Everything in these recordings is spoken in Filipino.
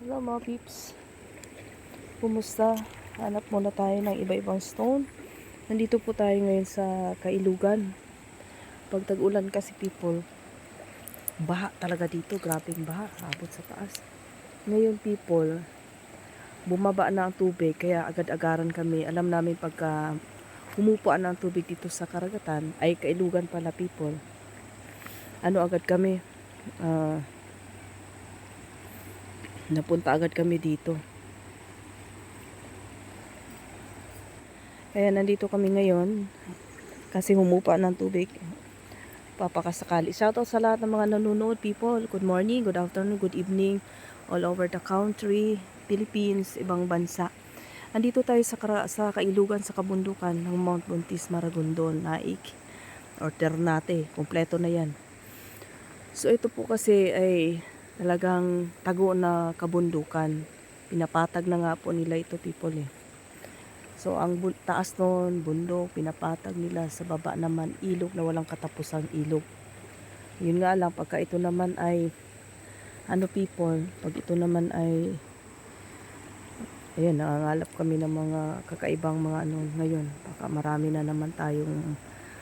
Hello mga peeps. Kumusta? Hanap muna tayo ng iba-ibang stone. Nandito po tayo ngayon sa Kailugan. Pag tag-ulan kasi people, baha talaga dito. Grabing baha. Abot sa taas. Ngayon people, bumaba na ang tubig. Kaya agad-agaran kami. Alam namin pagka humupuan na ang tubig dito sa karagatan, ay Kailugan pala people. Ano agad kami? Ah... napunta agad kami dito. Kaya nandito kami ngayon kasi humupa ng tubig. Papakasakali. Shoutout sa lahat ng mga nanonood people. Good morning, good afternoon, good evening all over the country, Philippines, ibang bansa. Andito tayo sa, sa kailugan sa kabundukan ng Mount Buntis, Maragondon, Naik, or Ternate. Kompleto na yan. So ito po kasi ay talagang tago na kabundukan. Pinapatag na nga po nila ito people eh. So ang taas noon, bundok, pinapatag nila sa baba naman ilog na walang katapusang ilog. Yun nga lang, pagka ito naman ay ano people, pag ito naman ay ayun, nangangalap kami ng mga kakaibang mga ano ngayon. Baka marami na naman tayong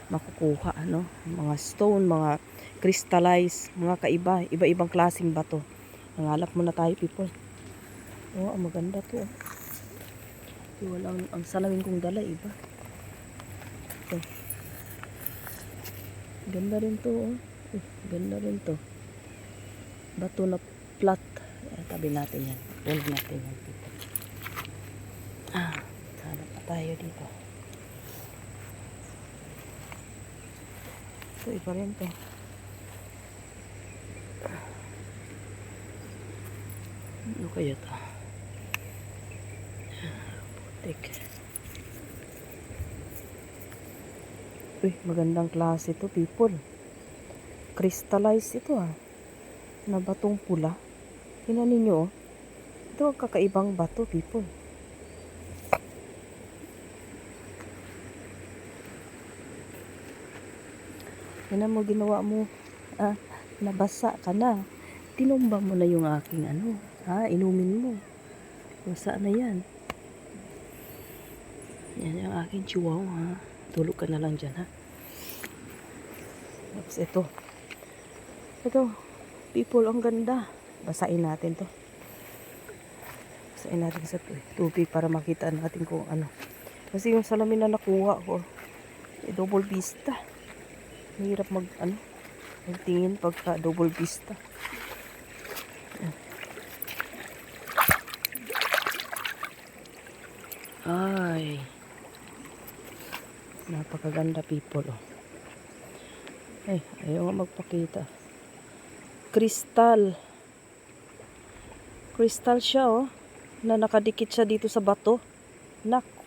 makukuha, ano? Mga stone, mga crystallize, mga kaiba, iba-ibang klaseng bato. Nangalap muna tayo, people. Oo, ang maganda to. oh. Yung Walang, ang salamin kong dala, iba. Ito. Ganda rin to, oh. Eh, ganda rin to. Bato na flat. Eh, tabi natin yan. Huwag natin yan, people. Ah, sana tayo dito. Ito, iba rin to. Ano kaya to? Putik. Uy, magandang klase to, people. Crystallize ito ah. Na batong pula. Tingnan ninyo oh. Ito ang kakaibang bato, people. Yan mo ginawa mo. Ah, nabasa ka na. Tinumba mo na yung aking ano. Ha, inumin mo. Basa na yan. Yan yung aking chihuahua ha. Tulog ka na lang dyan ha. Tapos ito. Ito. People, ang ganda. Basain natin to. Basain natin sa tu- tubig para makita natin kung ano. Kasi yung salamin na nakuha ko, eh, double vista. Mahirap mag, ano, magtingin pagka double vista. Ay. Napakaganda people oh. Ay, ayaw nga magpakita. Kristal. Kristal siya oh. Na nakadikit siya dito sa bato. Nako.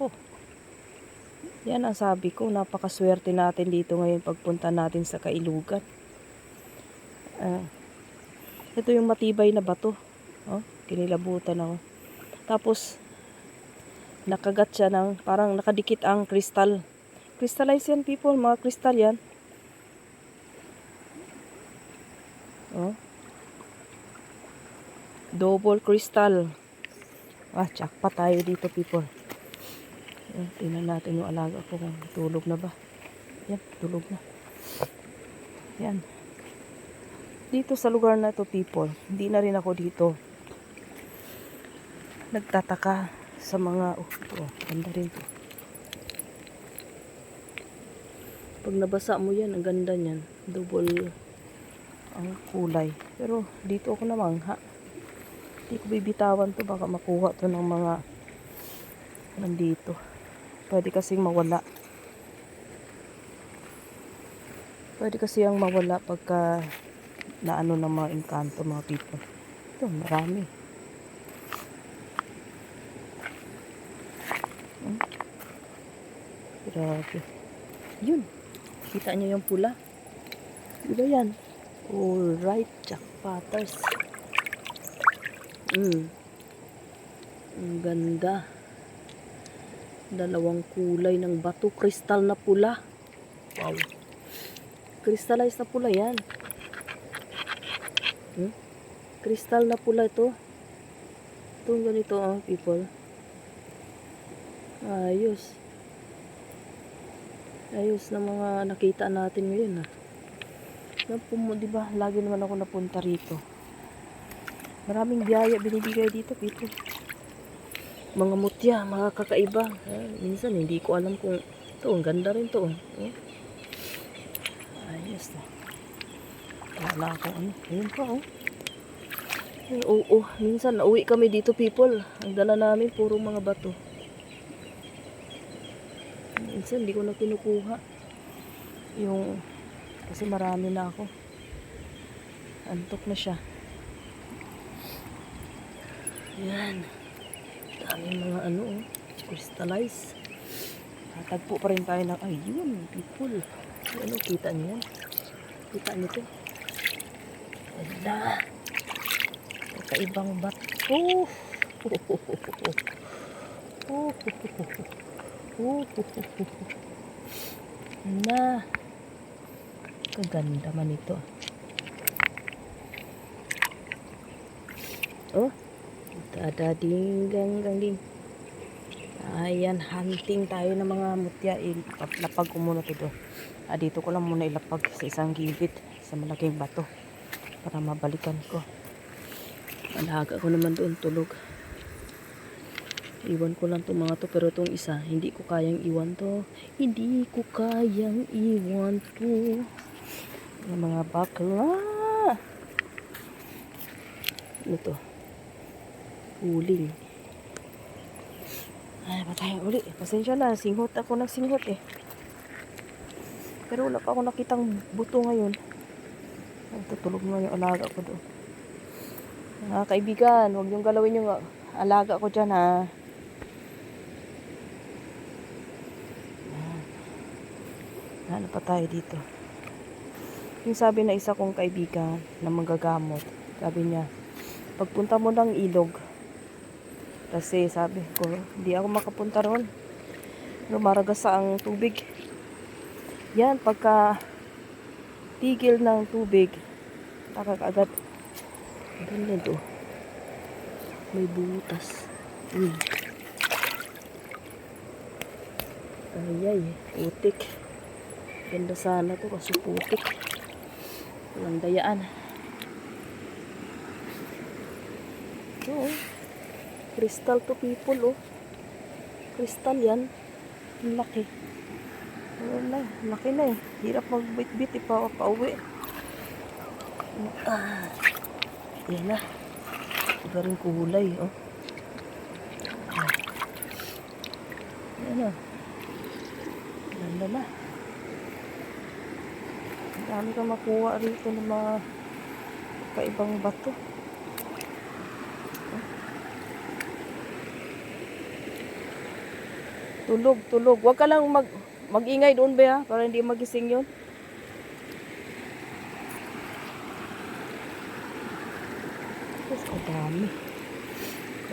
Yan ang sabi ko, napakaswerte natin dito ngayon pagpunta natin sa Kailugan. Ah, ito yung matibay na bato. Oh, kinilabutan ako. Tapos, nakagat siya ng, parang nakadikit ang kristal. Crystallize yan people, mga kristal yan. Oh. Double crystal. Ah, pa tayo dito people. Yan, tingnan natin yung alaga ko kung tulog na ba. Yan, tulog na. Yan. Dito sa lugar na to people, hindi na rin ako dito. Nagtataka sa mga, oh, ito, oh, ganda rin to. Pag nabasa mo yan, ang ganda niyan. Double ang kulay. Pero dito ako namangha. Hindi ko bibitawan to, baka makuha to ng mga nandito. Pwede kasing mawala. Pwede kasi ang mawala pagka naano ng mga engkanto mga people. Ito, marami. Hmm. Grabe. Yun. Kita niyo yung pula. Di ba yan? Alright, jackpotters. Mm. Ang ganda dalawang kulay ng bato, kristal na pula. Wow. Crystallized na pula yan. Hmm? Kristal na pula ito. Itong ganito oh, people. Ayos. Ayos na mga nakita natin ngayon ah. Napumo, di ba? Lagi naman ako napunta rito. Maraming biyaya binibigay dito, people. Mga mutya, mga kakaiba. Eh, minsan hindi ko alam kung ito, ang ganda rin to. Oh. Ayos na. Kala ko ano. Ayun pa oh. Ay, oo, minsan nauwi kami dito people. Ang dala namin puro mga bato. Minsan hindi ko na kinukuha. Yung kasi marami na ako. Antok na siya. Yan. Daming mga ano oh. Crystallize. Tagpo pa rin tayo ng ayun, people. Ano, kita niyo? Kita niyo to? Wala. Kakaibang bato. Na. Kaganda man ito. Oh. Dadading gang gang ding. Ayan, hunting tayo ng mga mutya. Ilapag ko muna ito. Ah, dito ko lang muna ilapag sa isang gilid sa malaking bato para mabalikan ko. Alaga ko naman doon tulog. Iwan ko lang itong mga to pero itong isa hindi ko kayang iwan to. Hindi ko kayang iwan to. Yung mga bakla. Ano? Uling. Ay, patay uli. Pasensya na. Singhot ako ng singhot eh. Pero wala pa ako nakitang buto ngayon. Ay, tutulog na yung alaga ko doon. Mga kaibigan, huwag niyong galawin yung alaga ko dyan ha. Ano pa tayo dito? Yung sabi na isa kong kaibigan na manggagamot, sabi niya, pagpunta mo ng ilog, kasi sabi ko, hindi ako makapunta ron. Lumaragas sa ang tubig. Yan, pagka tigil ng tubig, nakakagat. Ganyan to. May butas. Uy. Ayay, putik. Ganda sana to kasi putik. Walang dayaan. Oo. Crystal to people, oh. Crystal yan. Ang laki. Wala, laki na eh. Hirap magbit-bit, ipa pauwi. Ah. Yan na. Iba rin kulay, oh. Ah. Yan na. Ganda na. Ang dami ka makuha rito ng mga kaibang bato. Tulog, tulog. Huwag ka lang mag magingay doon ba ha? Para hindi magising yun. Mas ang dami.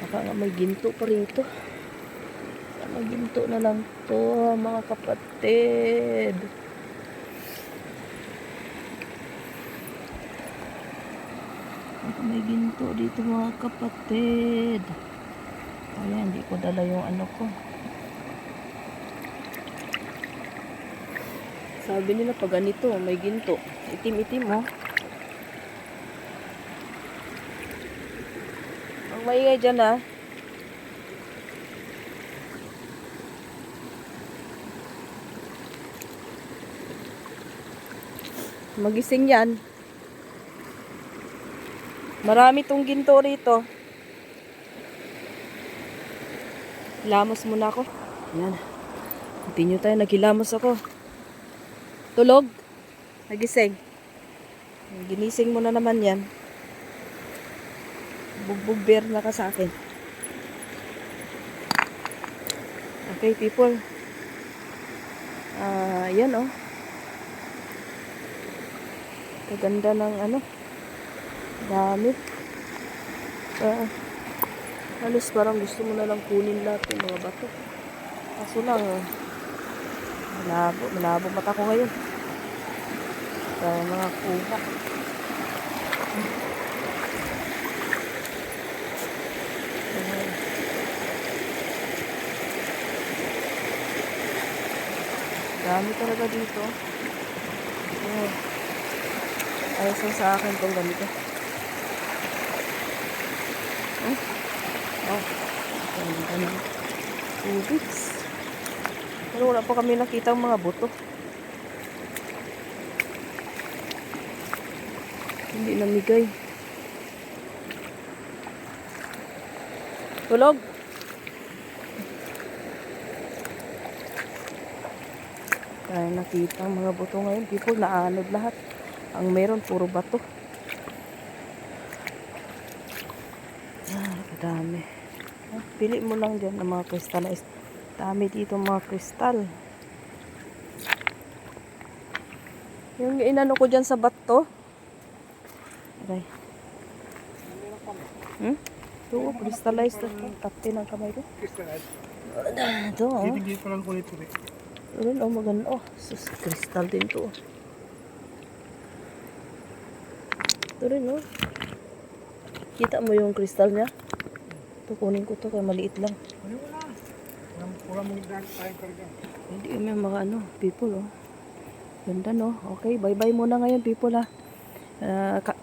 Baka nga may ginto pa rito. May ginto na lang to mga kapatid. Baka may ginto dito mga kapatid. Ayan, hindi ko dala yung ano ko. Sabi nila pag ganito, may ginto. Itim-itim oh. Ang maingay dyan ah. Magising yan. Marami tong ginto rito. Lamos muna ako. Yan. Continue tayo. Naghilamos ako. Tulog? Nagising? Ginising mo na naman yan. Bugbog bear na ka sa akin. Okay, people. Ah, yan oh. Kaganda ng ano. Dami. Ah, halos parang gusto mo na lang kunin lahat yung mga bato. Kaso lang, ah, malabo, malabo mata ko ngayon. Tayo mga kubak. Dami talaga dito. Ayan. Ayos lang sa akin itong ganito. Oh. Oh. Ganito na. Ubits. Pero wala pa kami nakita mga buto. Hindi namigay. Tulog. Kaya nakita ang mga buto ngayon. People, naanod lahat. Ang meron, puro bato. Ah, kadami. Ah, Pili mo lang dyan ng mga crystallized. Dami dito mga kristal. Yung inano ko dyan sa bato. Aray. Hmm? Ito, crystallized. Tapte ng kamay ko. Ito, oh. Hindi pa lang kulit ulit. Ayun, oh, maganda. Oh, sus, crystal din to. oh. Ito rin, oh. Kita mo yung crystal niya? Ito, kunin ko to, kaya maliit lang. Ano mo na? Walang, walang mga dahil tayo karga. Hindi may mga ano, people, oh. Ganda, no? Okay, bye-bye muna ngayon, people, ha. Ka-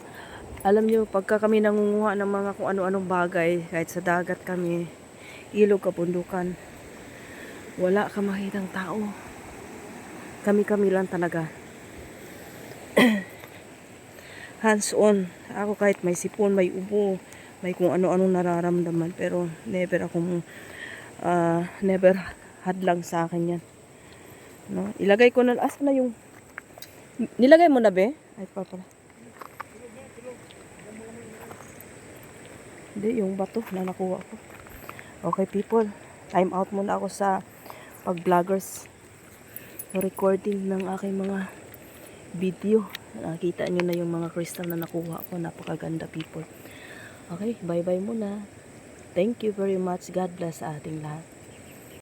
alam nyo, pagka kami nangunguha ng mga kung ano-anong bagay, kahit sa dagat kami, ilog, kabundukan, wala ka makitang tao. Kami-kami lang talaga. Hands on. Ako kahit may sipon, may ubo, may kung ano-anong nararamdaman, pero never akong, ah, never hadlang sa akin yan. No? Ilagay ko na, asa na yung, nilagay mo na be? Ay, pa pala. Hindi, yung bato na nakuha ko. Okay, people. Time out muna ako sa pag-vloggers. Recording ng aking mga video. Nakita nyo na yung mga crystal na nakuha ko. Napakaganda, people. Okay, bye-bye muna. Thank you very much. God bless sa ating lahat.